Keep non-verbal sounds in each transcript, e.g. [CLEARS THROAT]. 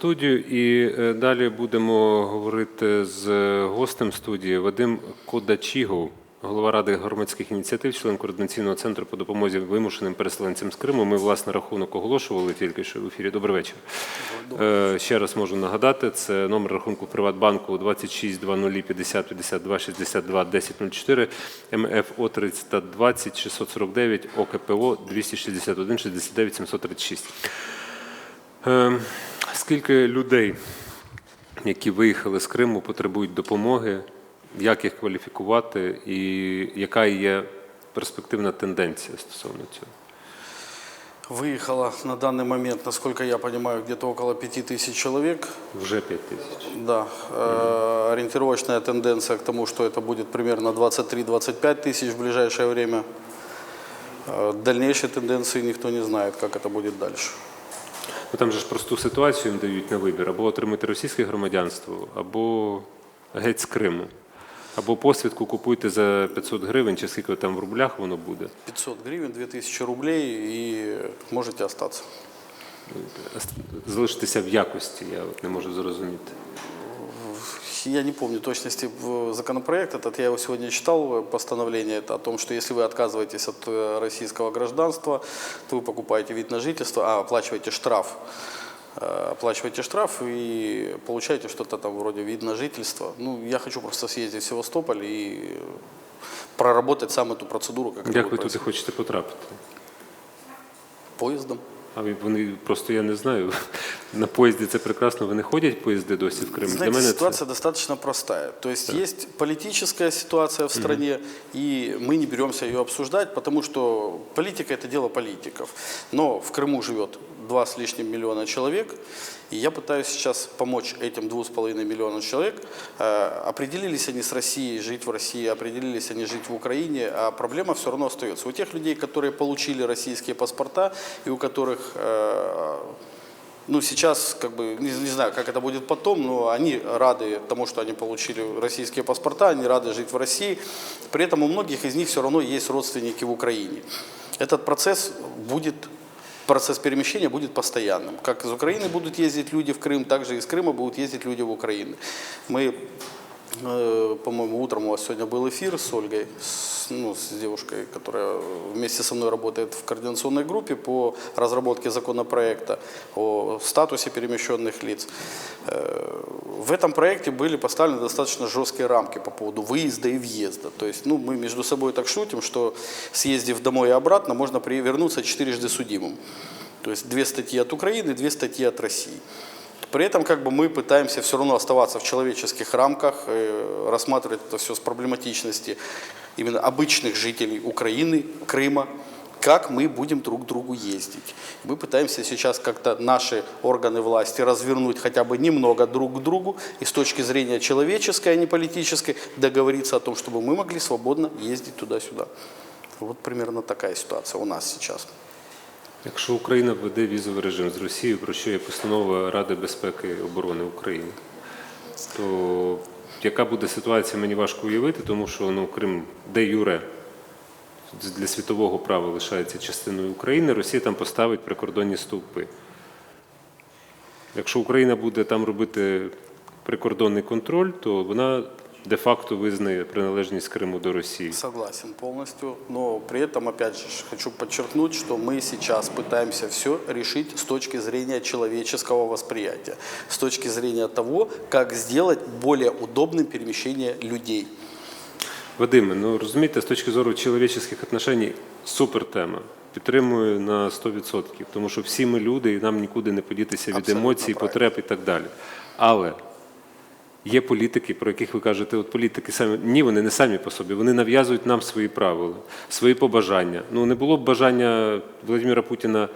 студію і е, далі будемо говорити з гостем студії Вадим Кодачігов, голова ради громадських ініціатив, член координаційного центру по допомозі вимушеним переселенцям з Криму. Ми власне рахунок оголошували тільки що в ефірі. Добрий вечір. Е, Ще раз можу нагадати, це номер рахунку Приватбанку 26 00 50 52 62 10 04 МФО 320 649 ОКПО 261 69 736. Е, Скільки людей, які виїхали з Криму, потребують допомоги, як їх кваліфікувати і яка є перспективна тенденція стосовно цього? Выехало на данный момент, насколько я понимаю, где-то около 5000 человек. Вже 5 тисяч. Да, э, ориентировочная тенденция к тому, что это будет примерно 23-25 тысяч в ближайшее время. Э, Дальнейшей тенденции никто не знает, как это будет дальше. Ну, там же ж просту ситуацію їм дають на вибір: або отримати російське громадянство, або геть з Криму. Або посвідку купуйте за 500 гривень, чи скільки там в рублях воно буде. 500 гривень, 2000 рублей і можете остатися. Залишитися в якості, я от не можу зрозуміти. Я не помню точности законопроект этот, я его сегодня читал, э, постановление это о том, что если вы отказываетесь от э, российского гражданства, то вы покупаете вид на жительство, а оплачиваете штраф. Э, Оплачиваете штраф и получаете что-то там вроде вид на жительство. Ну, я хочу просто съездить в Севастополь и проработать сам эту процедуру, как будет ви туди хочете потрапити? поездом. А ви- вони просто я не знаю. На поїзді це прекрасно. Вони ходять поїзди досі в Крим. Знаете, Для мене ситуация достаточно простая. То есть есть политическая ситуация в стране, и мы не беремся ее обсуждать, потому что политика – это дело политиков. Но в Крыму живет два с лишним миллиона человек, и я пытаюсь сейчас помочь этим двух с половиной миллионам человек. Э, Определились они с Россией, жить в России, определились они жить в Украине, а проблема все равно остается. У тех людей, которые получили российские паспорта, и у которых э, ну, сейчас, как бы, не, не знаю, как это будет потом, но они рады тому, что они получили российские паспорта, они рады жить в России. При этом у многих из них все равно есть родственники в Украине. Этот процесс будет, процесс перемещения будет постоянным. Как из Украины будут ездить люди в Крым, так же из Крыма будут ездить люди в Украину. Мы Э, По-моему, утром у вас сегодня был эфир с Ольгой, с, ну, с девушкой, которая вместе со мной работает в координационной группе по разработке законопроекта о статусе перемещенных лиц. Э, В этом проекте были поставлены достаточно жесткие рамки по поводу выезда и въезда. То есть ну, мы между собой так шутим, что съездив домой и обратно, можно при- вернуться четырежды судимым. То есть две статьи от Украины, две статьи от России. При этом как бы мы пытаемся все равно оставаться в человеческих рамках, э, рассматривать это все с проблематичности именно обычных жителей Украины, Крыма, как мы будем друг к другу ездить. Мы пытаемся сейчас как-то наши органы власти развернуть хотя бы немного друг к другу и с точки зрения человеческой, а не политической, договориться о том, чтобы мы могли свободно ездить туда-сюда. Вот примерно такая ситуация у нас сейчас. Якщо Україна введе візовий режим з Росією, про що є постанова Ради безпеки і оборони України, то яка буде ситуація, мені важко уявити, тому що ну, Крим де юре для світового права лишається частиною України, Росія там поставить прикордонні стовпи. Якщо Україна буде там робити прикордонний контроль, то вона де-факто визнає приналежність Криму до Росії. Согласен полностью, но при этом, опять же, хочу подчеркнуть, что мы сейчас пытаемся все решить с точки зрения человеческого восприятия, с точки зрения того, как сделать более удобным перемещение людей. Вадиме, ну розумієте, з точки зору чоловічих отношень супер тема. Підтримую на 100%, тому що всі ми люди, і нам нікуди не подітися від Абсолютно емоцій, правильно. потреб і так далі. Але є політики, про яких ви кажете, от політики самі ні, вони не самі по собі, вони нав'язують нам свої правила, свої побажання. Ну не було б бажання Володимира Путіна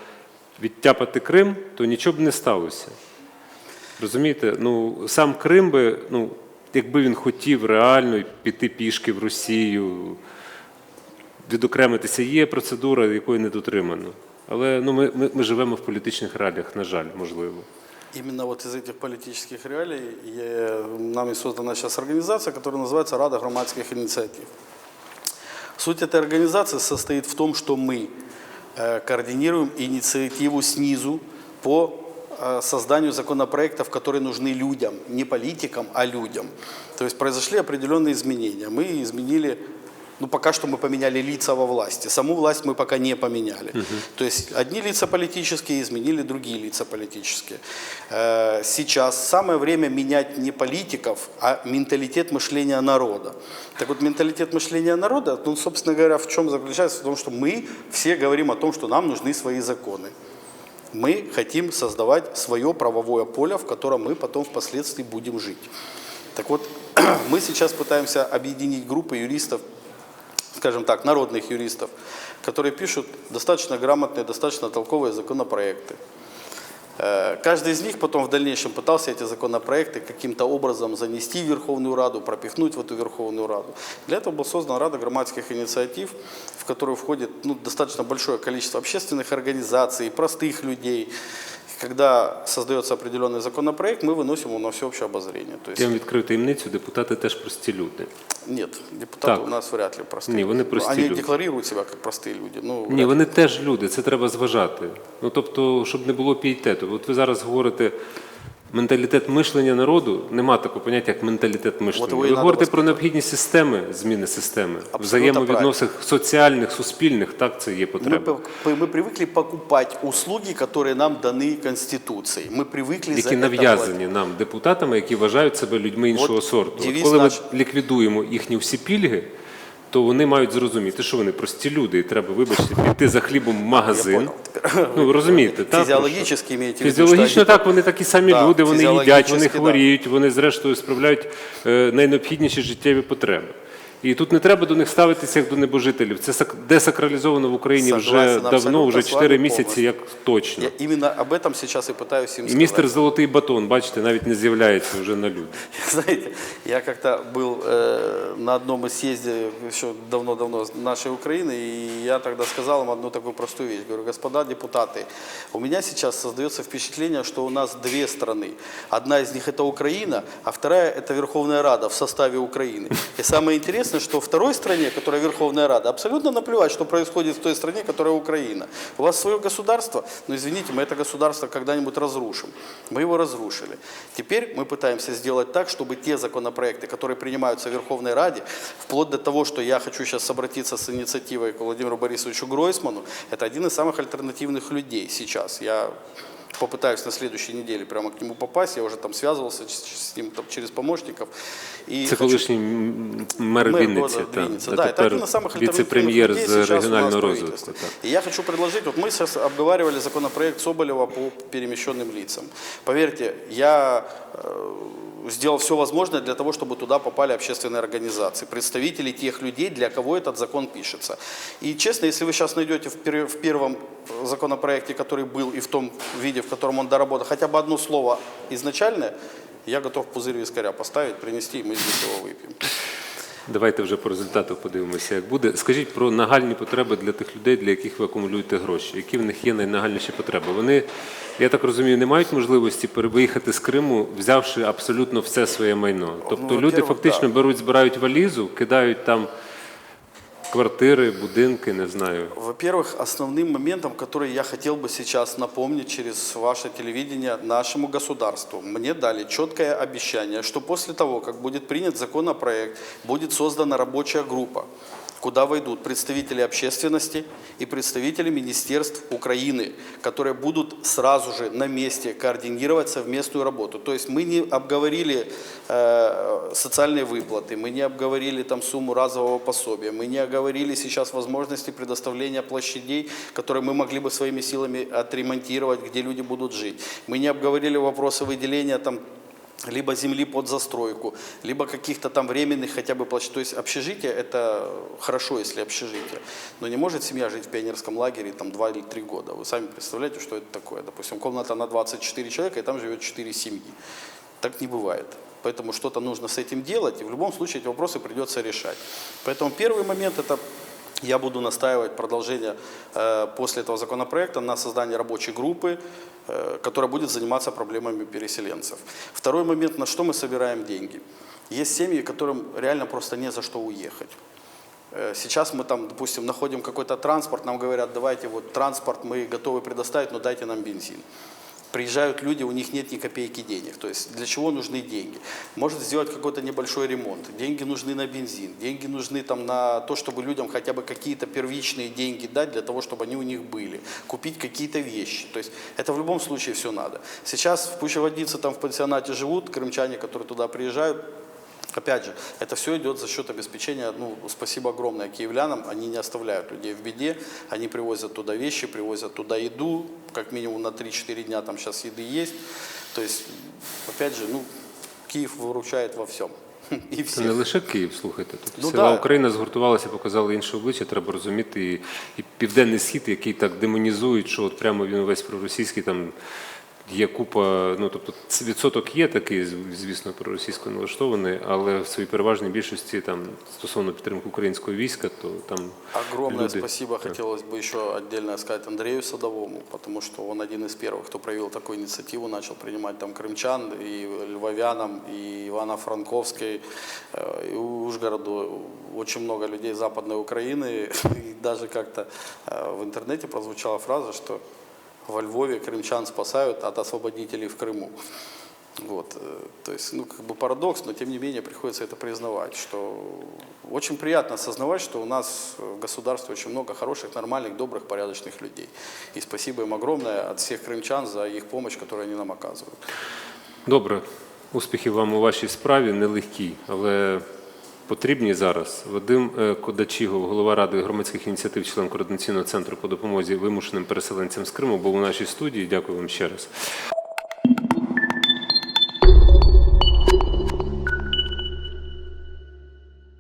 відтяпати Крим, то нічого б не сталося. Розумієте, ну сам Крим би, ну, якби він хотів реально піти пішки в Росію, відокремитися, є процедура, якої не дотримано. Але ну, ми, ми, ми живемо в політичних реаліях, на жаль, можливо. Именно вот из этих политических реалий я- нами создана сейчас организация, которая называется Рада громадских инициатив. Суть этой организации состоит в том, что мы э, координируем инициативу снизу по э, созданию законопроектов, которые нужны людям, не политикам, а людям. То есть произошли определенные изменения. Мы изменили, ну пока что мы поменяли лица во власти. Саму власть мы пока не поменяли. То есть одни лица политические изменили другие лица политические. Э, Сейчас самое время менять не политиков, а менталитет мышления народа. Так вот, менталитет мышления народа, ну, собственно говоря, в чем заключается? В том, что мы все говорим о том, что нам нужны свои законы. Мы хотим создавать свое правовое поле, в котором мы потом впоследствии будем жить. Так вот, [CLEARS THROAT] мы сейчас пытаемся объединить группы юристов, скажем так, народных юристов, которые пишут достаточно грамотные, достаточно толковые законопроекты. Э, Каждый из них потом в дальнейшем пытался эти законопроекты каким-то образом занести в Верховную Раду, пропихнуть в эту Верховную Раду. Для этого была создана Рада громадских инициатив, в которую входит ну, достаточно большое количество общественных организаций, простых людей. Когда создается определенный законопроект, мы выносим его на всеобщее обозрение. То есть, Я вам відкрию таємницю, депутати теж прості люди. нет, депутаты Так. у нас вряд ли простые. Не, вони люди. прості Они люди. декларируют себя как простые люди. Ну, Ні, вони теж люди, це треба зважати. Ну тобто, щоб не було пієтету. От ви зараз говорите менталітет мишлення народу, нема такого поняття, як менталітет мишлення. його і Ви надо говорите про воспитати. необхідність системи, зміни системи, Абсолютно взаємовідносин соціальних, суспільних, так це є Мы, потреба. по- мы привыкли покупать услуги, которые нам даны Конституцией. Мы привыкли за Які это нав'язані нам депутатами, які вважають себе людьми іншого От сорту. От девіз коли ми наш- ліквідуємо їхні всі пільги, то вони мають зрозуміти, що вони прості люди, і треба, вибачте, піти за хлібом в магазин. Ну, розумієте, так? Фізіологічно маєте Фізіологічно так, вони такі самі Да, люди, вони їдять, вони хворіють, да. вони зрештою справляють е, найнеобхідніші життєві потреби. І тут не треба до них ставитися як до небожителів. Це сак- десакралізовано в Україні вже Согласен, давно, абсолютно вже з 4 вами місяці, повністю. як точно. Я именно об этом сейчас и пытаюсь им І сказать. містер Золотий Батон, бачите, навіть не з'являється вже на люди. [LAUGHS] Знаете, я как-то был э, на одном из съезде еще давно-давно нашей Украины, и я тогда сказал им одну такую простую вещь. Говорю, господа депутаты, у меня сейчас создается впечатление, что у нас две страны. Одна из них это Украина, а вторая это Верховная Рада в составе Украины. И самое интересное, что второй стране, которая Верховная Рада, абсолютно наплевать, что происходит в той стране, которая Украина. У вас свое государство, но извините, мы это государство когда-нибудь разрушим. Мы его разрушили. Теперь мы пытаемся сделать так, чтобы те законопроекты, которые принимаются в Верховной Раде, вплоть до того, что я хочу сейчас обратиться с инициативой к Владимиру Борисовичу Гройсману, это один из самых альтернативных людей сейчас. Я попытаюсь на следующей неделе прямо к нему попасть, я уже там связывался ч- с ним там, через помощников. И Це хочу- колишній м, мер Мэр Вінниці, города так, Винница. а Да, это тепер один из самых альтернативных віце-прем'єр людей з сейчас у нас регіонального в розвитку. правительстве. Так. И я хочу предложить, вот мы сейчас обговаривали законопроект Соболева по перемещенным лицам. Поверьте, я э, сделал все возможное для того, чтобы туда попали общественные организации, представители тех людей, для кого этот закон пишется. И честно, если вы сейчас найдете в, пер- в первом законопроекте, который был, и в том виде, в котором он доработан, хотя бы одно слово изначальное, я готов пузырь вискаря поставить, принести, и мы здесь его выпьем. Давайте вже по результату подивимося, як буде. Скажіть про нагальні потреби для тих людей, для яких ви акумулюєте гроші. Які в них є найнагальніші потреби? Вони, я так розумію, не мають можливості перевиїхати з Криму, взявши абсолютно все своє майно. Тобто люди во-первых, фактично да. беруть, збирають валізу, кидають там квартири, будинки, не знаю. Во-первых, основным моментом, который я хотел бы сейчас напомнить через ваше телевидение нашему государству, мне дали четкое обещание, что после того, как будет принят законопроект, будет создана рабочая группа, куда войдут представители общественности и представители министерств Украины, которые будут сразу же на месте координировать совместную работу. То есть мы не обговорили э, социальные выплаты, мы не обговорили там сумму разового пособия, мы не оговорили сейчас возможности предоставления площадей, которые мы могли бы своими силами отремонтировать, где люди будут жить. Мы не обговорили вопросы выделения там либо земли под застройку, либо каких-то там временных хотя бы площадей. То есть общежитие это хорошо, если общежитие. Но не может семья жить в пионерском лагере там 2 или 3 года. Вы сами представляете, что это такое. Допустим, комната на 24 человека, и там живет 4 семьи. Так не бывает. Поэтому что-то нужно с этим делать, и в любом случае эти вопросы придется решать. Поэтому первый момент это я буду настаивать продолжение э, после этого законопроекта на создание рабочей группы, э, которая будет заниматься проблемами переселенцев. Второй момент, на что мы собираем деньги. Есть семьи, которым реально просто не за что уехать. Э, Сейчас мы там, допустим, находим какой-то транспорт, нам говорят, давайте вот транспорт мы готовы предоставить, но дайте нам бензин. Приезжают люди, у них нет ни копейки денег. То есть для чего нужны деньги? Может сделать какой-то небольшой ремонт. Деньги нужны на бензин, деньги нужны там на то, чтобы людям хотя бы какие-то первичные деньги дать для того, чтобы они у них были. Купить какие-то вещи. То есть это в любом случае все надо. Сейчас в Пущеводице там в пансионате живут крымчане, которые туда приезжают, Опять же, это все идет за счет обеспечения, ну, спасибо огромное киевлянам, они не оставляют людей в беде, они привозят туда вещи, привозят туда еду, как минимум на 3-4 дня там сейчас еды есть. То есть, опять же, ну, Киев выручает во всем. И Це все. не лише Київ, слухайте. Тут Ну, села да. Україна згуртувалася, показали інше обличчя. Треба розуміти і, і південний схід, який так демонізують, що от прямо він весь проросійський там. Є купа, ну тобто ц- відсоток є такий, з- звісно, проросійсько налаштований, але в своїй переважній більшості там стосовно підтримки українського війська, то там Огромное люди- спасибо Так. хотелось бы еще отдельно сказать Андрею Садовому, потому что он один из первых, кто проявил такую инициативу, начал принимать там крымчан и львовянам, и Ивано-Франковской, э, и Ужгороду. Очень много людей Западной Украины. [LAUGHS] И даже как-то э, в интернете прозвучала фраза, что во Львове крымчан спасают от освободителей в Крыму. Вот, э, то есть, ну, как бы парадокс, но тем не менее приходится это признавать, что очень приятно осознавать, что у нас в государстве очень много хороших, нормальных, добрых, порядочных людей. И спасибо им огромное от всех крымчан за их помощь, которую они нам оказывают. Добре, успіхів вам у вашій справі, нелегкій, але потрібні зараз. Вадим е, Кодачігов, голова ради громадських ініціатив, член координаційного центру по допомозі вимушеним переселенцям з Криму, був у нашій студії. Дякую вам ще раз.